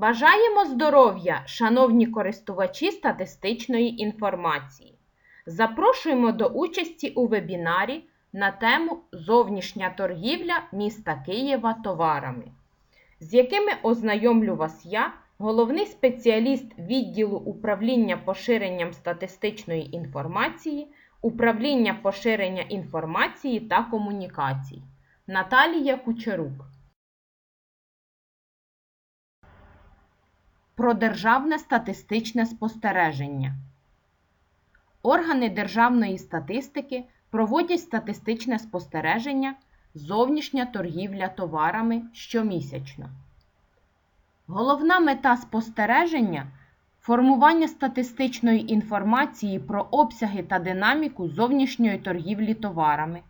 Бажаємо здоров'я, шановні користувачі статистичної інформації. Запрошуємо до участі у вебінарі на тему Зовнішня торгівля міста Києва товарами, з якими ознайомлю вас я, головний спеціаліст відділу управління поширенням статистичної інформації, управління поширення інформації та комунікацій Наталія Кучерук. Про державне статистичне спостереження. Органи державної статистики проводять статистичне спостереження зовнішня торгівля товарами щомісячно. Головна мета спостереження формування статистичної інформації про обсяги та динаміку зовнішньої торгівлі товарами,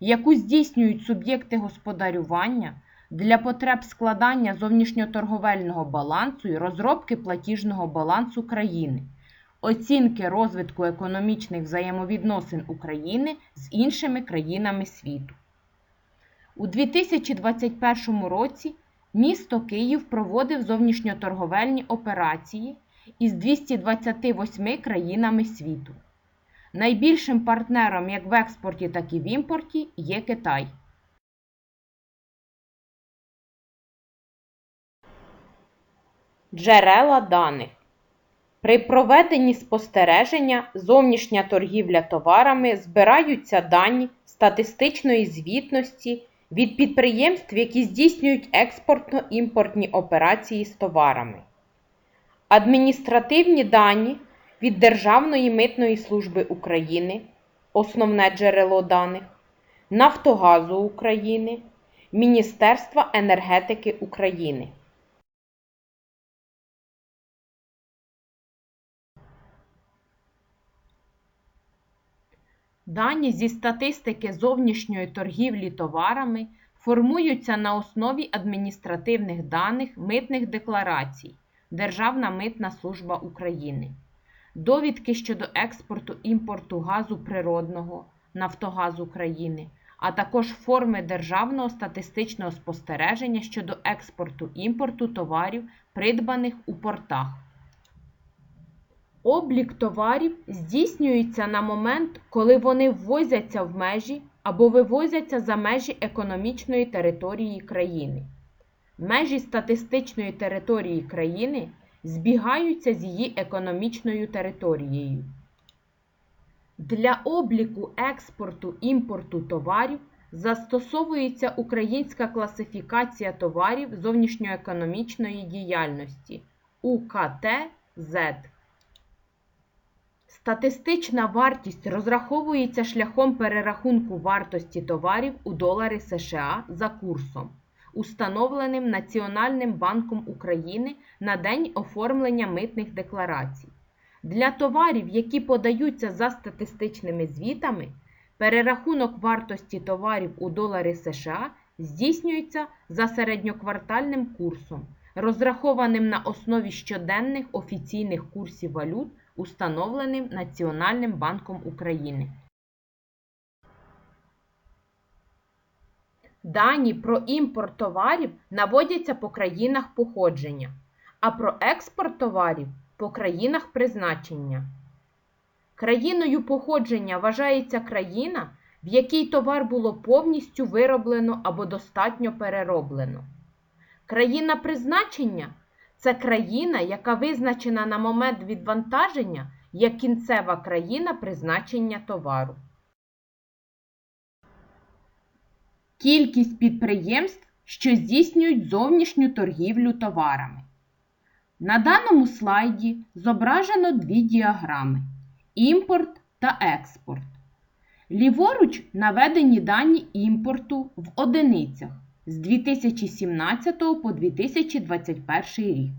яку здійснюють суб'єкти господарювання для потреб складання зовнішньоторговельного балансу і розробки платіжного балансу країни, оцінки розвитку економічних взаємовідносин України з іншими країнами світу. У 2021 році місто Київ проводив зовнішньоторговельні операції із 228 країнами світу. Найбільшим партнером як в експорті, так і в імпорті є Китай. Джерела даних. При проведенні спостереження зовнішня торгівля товарами збираються дані статистичної звітності від підприємств, які здійснюють експортно-імпортні операції з товарами. Адміністративні дані від Державної митної служби України, основне джерело даних, Нафтогазу України, Міністерства енергетики України. Дані зі статистики зовнішньої торгівлі товарами формуються на основі адміністративних даних митних декларацій Державна митна служба України, довідки щодо експорту імпорту газу природного Нафтогаз України, а також форми державного статистичного спостереження щодо експорту імпорту товарів, придбаних у портах. Облік товарів здійснюється на момент, коли вони ввозяться в межі або вивозяться за межі економічної території країни. Межі статистичної території країни збігаються з її економічною територією. Для обліку експорту імпорту товарів застосовується українська класифікація товарів зовнішньоекономічної діяльності УКТ-Z. Статистична вартість розраховується шляхом перерахунку вартості товарів у долари США за курсом, установленим Національним банком України на день оформлення митних декларацій. Для товарів, які подаються за статистичними звітами, перерахунок вартості товарів у долари США здійснюється за середньоквартальним курсом, розрахованим на основі щоденних офіційних курсів валют установленим Національним банком України. Дані про імпорт товарів наводяться по країнах походження, а про експорт товарів по країнах призначення. Країною походження вважається країна, в якій товар було повністю вироблено або достатньо перероблено. Країна призначення це країна, яка визначена на момент відвантаження як кінцева країна призначення товару. Кількість підприємств, що здійснюють зовнішню торгівлю товарами. На даному слайді зображено дві діаграми імпорт та експорт. Ліворуч наведені дані імпорту в одиницях з 2017 по 2021 рік.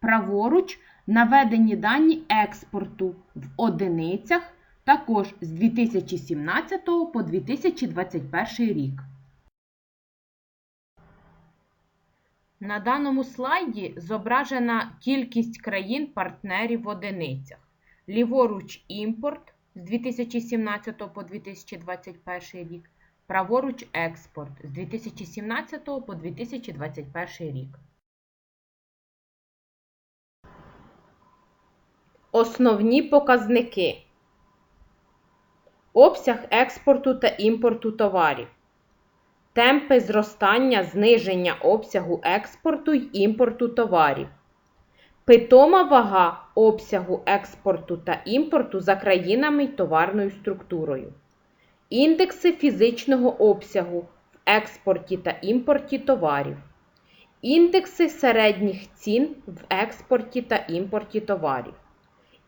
Праворуч наведені дані експорту в одиницях також з 2017 по 2021 рік. На даному слайді зображена кількість країн-партнерів в одиницях. Ліворуч імпорт з 2017 по 2021 рік, Праворуч експорт з 2017 по 2021 рік. Основні показники. Обсяг експорту та імпорту товарів. Темпи зростання зниження обсягу експорту й імпорту товарів. Питома вага обсягу експорту та імпорту за країнами й товарною структурою. Індекси фізичного обсягу в експорті та імпорті товарів. Індекси середніх цін в експорті та імпорті товарів.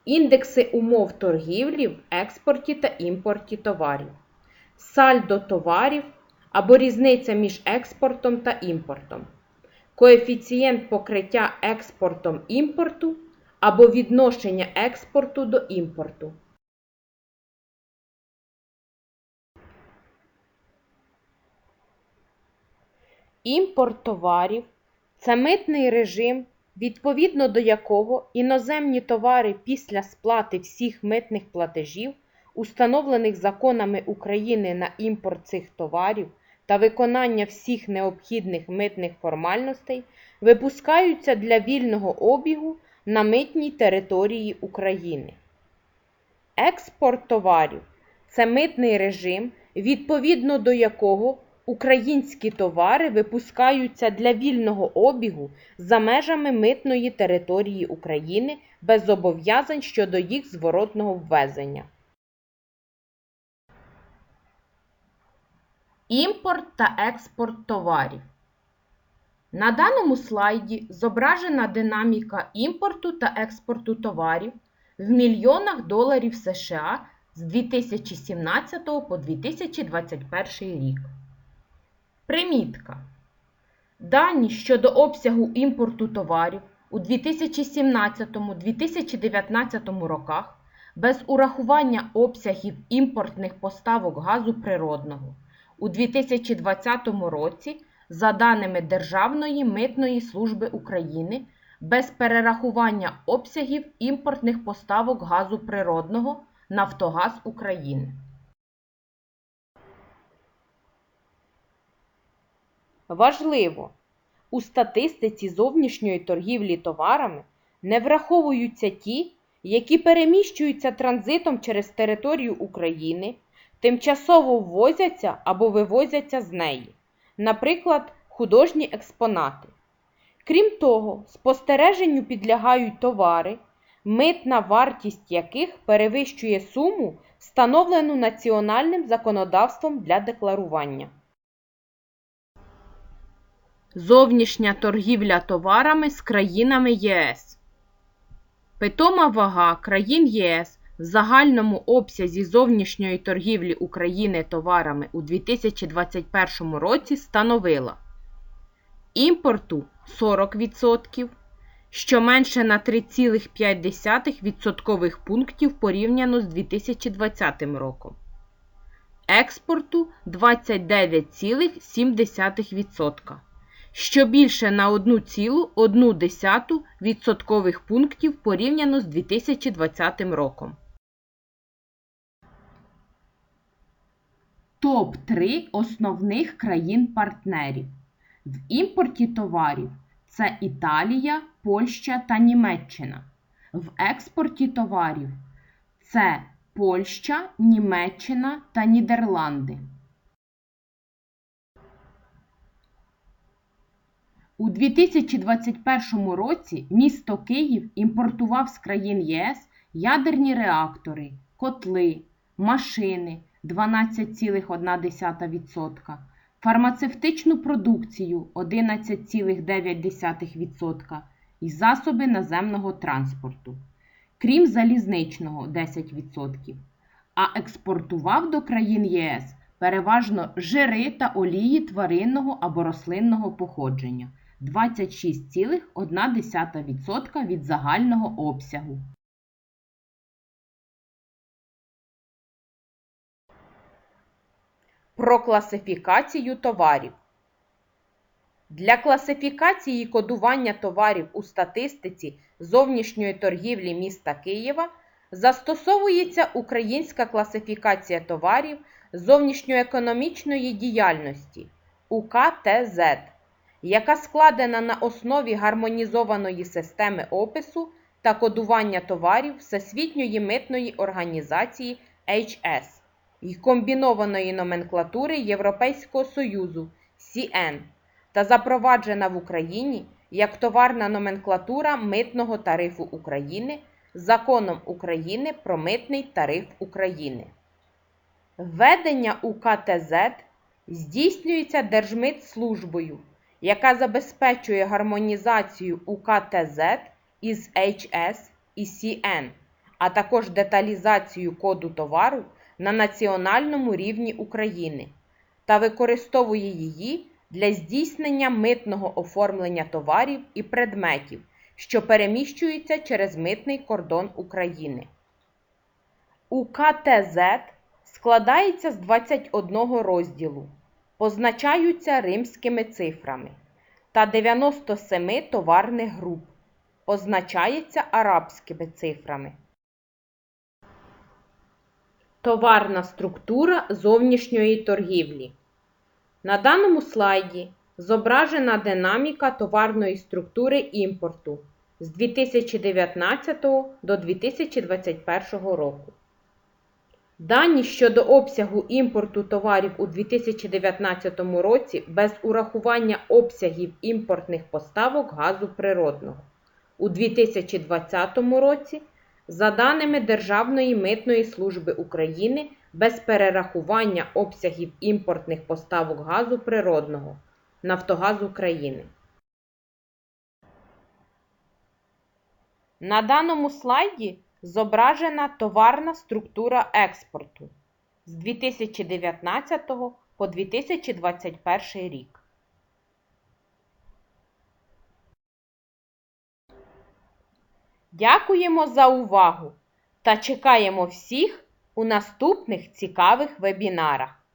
Індекси умов торгівлі в експорті та імпорті товарів. Сальдо товарів або різниця між експортом та імпортом. Коефіцієнт покриття експортом імпорту або відношення експорту до імпорту. Імпорт товарів це митний режим, відповідно до якого іноземні товари після сплати всіх митних платежів, установлених законами України на імпорт цих товарів та виконання всіх необхідних митних формальностей, випускаються для вільного обігу на митній території України. Експорт товарів це митний режим, відповідно до якого українські товари випускаються для вільного обігу за межами митної території України без зобов'язань щодо їх зворотного ввезення. Імпорт та експорт товарів. На даному слайді зображена динаміка імпорту та експорту товарів в мільйонах доларів США з 2017 по 2021 рік. Примітка. Дані щодо обсягу імпорту товарів у 2017-2019 роках без урахування обсягів імпортних поставок газу природного у 2020 році, за даними Державної митної служби України, без перерахування обсягів імпортних поставок газу природного Нафтогаз України. Важливо! У статистиці зовнішньої торгівлі товарами не враховуються ті, які переміщуються транзитом через територію України, тимчасово ввозяться або вивозяться з неї, наприклад, художні експонати. Крім того, спостереженню підлягають товари, митна вартість яких перевищує суму, встановлену національним законодавством для декларування. Зовнішня торгівля товарами з країнами ЄС. Питома вага країн ЄС в загальному обсязі зовнішньої торгівлі України товарами у 2021 році становила імпорту 40%, що менше на 3,5 відсоткових пунктів порівняно з 2020 роком, експорту 29,7% що більше на 1,1 відсоткових пунктів порівняно з 2020 роком. Топ-3 основних країн-партнерів. В імпорті товарів це Італія, Польща та Німеччина. В експорті товарів це Польща, Німеччина та Нідерланди. У 2021 році місто Київ імпортував з країн ЄС ядерні реактори, котли, машини 12,1%, фармацевтичну продукцію 11,9% і засоби наземного транспорту, крім залізничного 10%, а експортував до країн ЄС переважно жири та олії тваринного або рослинного походження. 26,1% від загального обсягу. Про класифікацію товарів. Для класифікації кодування товарів у статистиці зовнішньої торгівлі міста Києва застосовується українська класифікація товарів зовнішньоекономічної діяльності УКТЗ яка складена на основі гармонізованої системи опису та кодування товарів Всесвітньої митної організації HS і комбінованої номенклатури Європейського Союзу CN та запроваджена в Україні як товарна номенклатура Митного тарифу України Законом України про Митний тариф України. Введення УКТЗ здійснюється Держмитслужбою, яка забезпечує гармонізацію УКТЗ із HS і CN, а також деталізацію коду товару на національному рівні України та використовує її для здійснення митного оформлення товарів і предметів, що переміщуються через митний кордон України. УКТЗ складається з 21 розділу, позначаються римськими цифрами та 97 товарних груп, позначається арабськими цифрами. Товарна структура зовнішньої торгівлі. На даному слайді зображена динаміка товарної структури імпорту з 2019 до 2021 року. Дані щодо обсягу імпорту товарів у 2019 році без урахування обсягів імпортних поставок газу природного. У 2020 році, за даними Державної митної служби України, без перерахування обсягів імпортних поставок газу природного Нафтогаз України. На даному слайді зображена товарна структура експорту з 2019 по 2021 рік. Дякуємо за увагу та чекаємо всіх у наступних цікавих вебінарах.